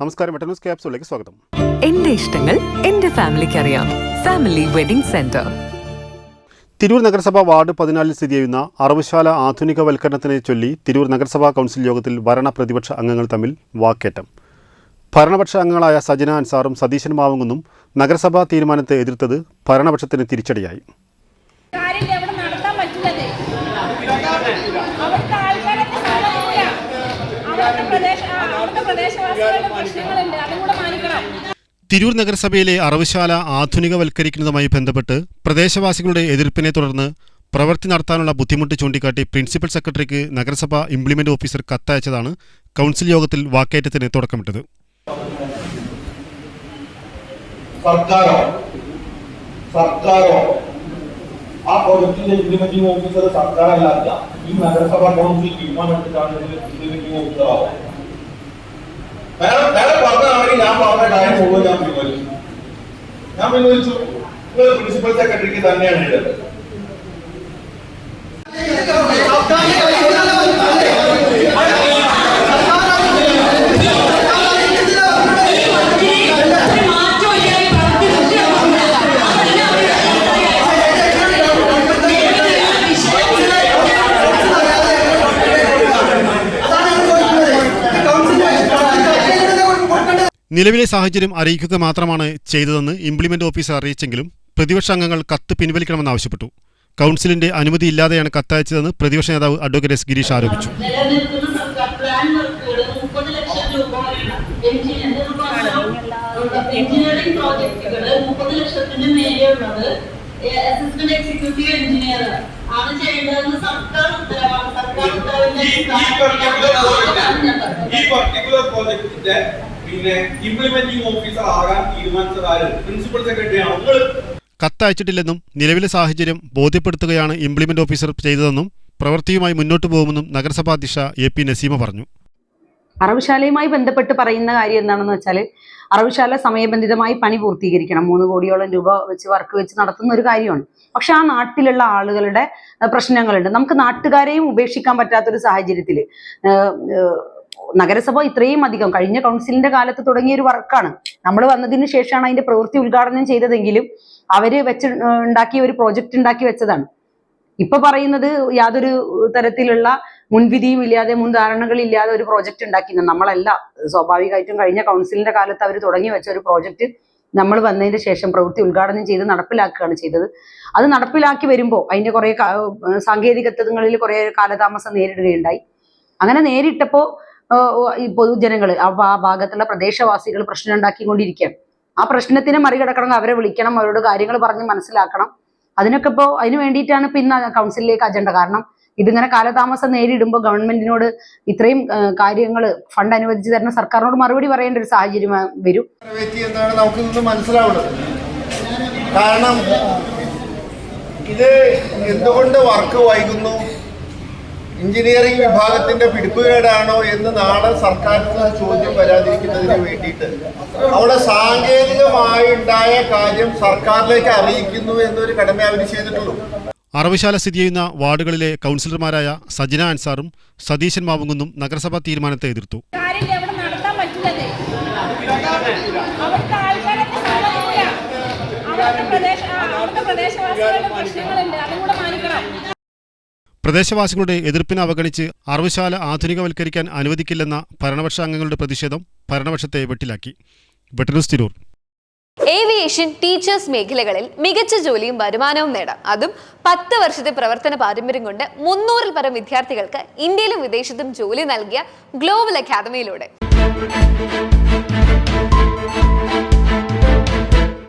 നമസ്കാരം മെട്ടന്യൂസ് ക്യാപ്സിലേക്ക് സ്വാഗതം. എന്റെ ഇഷ്ടങ്ങൾ എന്റെ ഫാമിലിക്ക് അറിയാം ഫാമിലി വെഡിംഗ് സെന്റർ. തിരൂർ നഗരസഭ വാർഡ് പതിനാലിൽ സ്ഥിതി ചെയ്യുന്ന അറവുശാല ആധുനികവൽക്കരണത്തിനെ ചൊല്ലി തിരൂർ നഗരസഭാ കൗൺസിൽ യോഗത്തിൽ ഭരണ പ്രതിപക്ഷ അംഗങ്ങൾ തമ്മിൽ വാക്കേറ്റം. ഭരണപക്ഷ അംഗങ്ങളായ സജന അൻസാറും സതീശൻ മാവുങ്ങുന്നും നഗരസഭാ തീരുമാനത്തെ എതിർത്തത് ഭരണപക്ഷത്തിന് തിരിച്ചടിയായി. കാര്യമില്ല പ്രദേശവാസികളുടെ പ്രശ്നങ്ങളുണ്ട്. അതും കൂടെ മാനിക്കണം. തിരൂർ നഗരസഭയിലെ അറവുശാല ആധുനികവൽക്കരിക്കുന്നതുമായി ബന്ധപ്പെട്ട് പ്രദേശവാസികളുടെ എതിർപ്പിനെ തുടർന്ന് പ്രവൃത്തി നടത്താനുള്ള ബുദ്ധിമുട്ട് ചൂണ്ടിക്കാട്ടി പ്രിൻസിപ്പൽ സെക്രട്ടറിക്ക് നഗരസഭ ഇംപ്ലിമെന്റ് ഓഫീസർ കത്തയച്ചതാണ് കൗൺസിൽ യോഗത്തിൽ വാക്കേറ്റത്തിന് തുടക്കമിട്ടത്. സർക്കാരോ? സർക്കാരോ? ആ ഇംപ്ലിമെന്റിംഗ് ഓഫീസർ ഈ നഗരസഭ കൗൺസിൽ തീരുമാനമെടുത്തിട്ടാണ് ഇംപ്ലിമെന്റിംഗ് ഓഫീസർ ആവുക വേറെ വേറെ പറഞ്ഞാണെങ്കിൽ ഞാൻ പറഞ്ഞ കാര്യം മുഴുവൻ ഞാൻ പിൻവലിച്ചു. ഞാൻ പിൻവലിച്ചു. പ്രിൻസിപ്പൽ സെക്രട്ടറിക്ക് തന്നെയാണ് എഴുതുന്നത് നിലവിലെ സാഹചര്യം അറിയിക്കുക മാത്രമാണ് ചെയ്തതെന്ന് ഇംപ്ലിമെന്റ് ഓഫീസർ അറിയിച്ചെങ്കിലും പ്രതിപക്ഷ അംഗങ്ങൾ കത്ത് പിൻവലിക്കണമെന്നാവശ്യപ്പെട്ടു കൗൺസിലിന്റെ അനുമതിയില്ലാതെയാണ് കത്തയച്ചതെന്ന് പ്രതിപക്ഷ നേതാവ് അഡ്വക്കേറ്റ് എസ് ഗിരീഷ് ആരോപിച്ചു. എഞ്ചിനീയറിംഗ് പ്രോജക്റ്റുകൾ മുപ്പത് ലക്ഷത്തിന് മേലെയുള്ളത് അസിസ്റ്റന്റ് എക്സിക്യൂട്ടീവ് എഞ്ചിനീയർ ആണ് ചെയ്യേണ്ടതെന്ന് സർക്കാർ ഉത്തരവാണ്. സർക്കാർ ഈ പർട്ടിക്കുലർ പ്രോജക്റ്റിന്റെ പിന്നെ ഇംപ്ലിമെന്റിംഗ് ഓഫീസർ ആകാൻ തീരുമാനിച്ചത് ആര് പ്രിൻസിപ്പൽ സെക്രട്ടറി ആണ് കത്തയച്ചിട്ടില്ലെന്നും നിലവിലെ സാഹചര്യം ബോധ്യപ്പെടുത്തുകയാണ് ഇംപ്ലിമെന്റ് ഓഫീസർ ചെയ്തതെന്നും പ്രവൃത്തിയുമായി മുന്നോട്ട് പോകുമെന്നും നഗരസഭാ അധ്യക്ഷ എ പി നസീമ പറഞ്ഞു. അറവുശാലയുമായി ബന്ധപ്പെട്ട് പറയുന്ന കാര്യം എന്താണെന്ന് വെച്ചാൽ അറവുശാല സമയബന്ധിതമായി പണി പൂർത്തീകരിക്കണം. മൂന്ന് കോടിയോളം രൂപ വെച്ച് വർക്ക് വെച്ച് നടത്തുന്ന ഒരു കാര്യമാണ്. പക്ഷെ ആ നാട്ടിലുള്ള ആളുകളുടെ പ്രശ്നങ്ങളുണ്ട്. നമുക്ക് നാട്ടുകാരെയും ഉപേക്ഷിക്കാൻ പറ്റാത്തൊരു സാഹചര്യത്തിൽ നഗരസഭ ഇത്രയും അധികം കഴിഞ്ഞ കൗൺസിലിന്റെ കാലത്ത് തുടങ്ങിയ ഒരു വർക്കാണ്. നമ്മൾ വന്നതിന് ശേഷമാണ് അതിന്റെ പ്രവൃത്തി ഉദ്ഘാടനം ചെയ്തതെങ്കിലും അവർ വെച്ച് ഉണ്ടാക്കിയ ഒരു പ്രോജക്റ്റ് ഉണ്ടാക്കി വെച്ചതാണ്. ഇപ്പൊ പറയുന്നത് യാതൊരു തരത്തിലുള്ള മുൻവിധിയും ഇല്ലാതെ മുൻധാരണകളില്ലാതെ ഒരു പ്രോജക്റ്റ് ഉണ്ടാക്കിയിരുന്നു നമ്മളല്ല സ്വാഭാവികമായിട്ടും കഴിഞ്ഞ കൗൺസിലിന്റെ കാലത്ത് അവർ തുടങ്ങി വെച്ച ഒരു പ്രോജക്റ്റ് നമ്മൾ വന്നതിന് ശേഷം പ്രവൃത്തി ഉദ്ഘാടനം ചെയ്ത് നടപ്പിലാക്കുകയാണ് ചെയ്തത്. അത് നടപ്പിലാക്കി വരുമ്പോൾ അതിന്റെ കുറെ സാങ്കേതികത്വങ്ങളിൽ കുറെ കാലതാമസം നേരിടുകയുണ്ടായി. അങ്ങനെ നേരിട്ടപ്പോൾ പൊതുജനങ്ങൾ ആ ഭാഗത്തുള്ള പ്രദേശവാസികൾ പ്രശ്നം ഉണ്ടാക്കിക്കൊണ്ടിരിക്കുകയാണ് ആ പ്രശ്നത്തിനെ മറികടക്കണം അവരെ വിളിക്കണം അവരോട് കാര്യങ്ങൾ പറഞ്ഞ് മനസ്സിലാക്കണം. അതിനൊക്കെ ഇപ്പോൾ അതിന് വേണ്ടിയിട്ടാണ് ഇപ്പം ഇന്ന് കൗൺസിലിലേക്ക് അജണ്ട. കാരണം ഇതിങ്ങനെ കാലതാമസം നേരിടുമ്പോൾ ഗവൺമെന്റിനോട് ഇത്രയും കാര്യങ്ങൾ ഫണ്ട് അനുവദിച്ച് തരണം സർക്കാരിനോട് മറുപടി പറയേണ്ട ഒരു സാഹചര്യം വരും. മനസ്സിലാവുന്നത്. കാരണം ഇത് എന്തുകൊണ്ട് വർക്ക് വൈകുന്നു? എഞ്ചിനീയറിംഗ് വിഭാഗത്തിന്റെ പിടിപ്പുകേടാണോ എന്ന് നാളെ സർക്കാരിൽ നിന്ന് ചോദ്യം വരാതിരിക്കുന്നതിന് വേണ്ടിയിട്ട്. അവിടെ സാങ്കേതികമായി ഉണ്ടായ കാര്യം സർക്കാരിലേക്ക് അറിയിക്കുന്നു എന്നൊരു കടമ അവർ ചെയ്തിട്ടുള്ളൂ. അറവിശാല സ്ഥിതി ചെയ്യുന്ന വാർഡുകളിലെ കൗൺസിലർമാരായ സജിന അൻസാറും സതീശൻ മാവുങ്ങുന്നും നഗരസഭാ തീരുമാനത്തെ എതിർത്തു. പ്രദേശവാസികളുടെ പ്രശ്നങ്ങളുണ്ട്. അതും കൂടെ മാനിക്കണം. പ്രദേശവാസികളുടെ എതിർപ്പിനെ അവഗണിച്ച് അറവുശാല ആധുനികവൽക്കരിക്കാൻ അനുവദിക്കില്ലെന്ന ഭരണപക്ഷാംഗങ്ങളുടെ പ്രതിഷേധം ഭരണപക്ഷത്തെ വെട്ടിലാക്കി. വെട്ടന്യൂസ് തിരൂർ. ഏവിയേഷൻ ടീച്ചേഴ്സ് മേഖലകളിൽ മികച്ച ജോലിയും വരുമാനവും നേടാം. അതും പത്ത് വർഷത്തെ പ്രവർത്തന പാരമ്പര്യം കൊണ്ട് മുന്നൂറിൽ പരം വിദ്യാർത്ഥികൾക്ക് ഇന്ത്യയിലും വിദേശത്തും ജോലി നൽകിയ ഗ്ലോബൽ അക്കാദമിയിലൂടെ.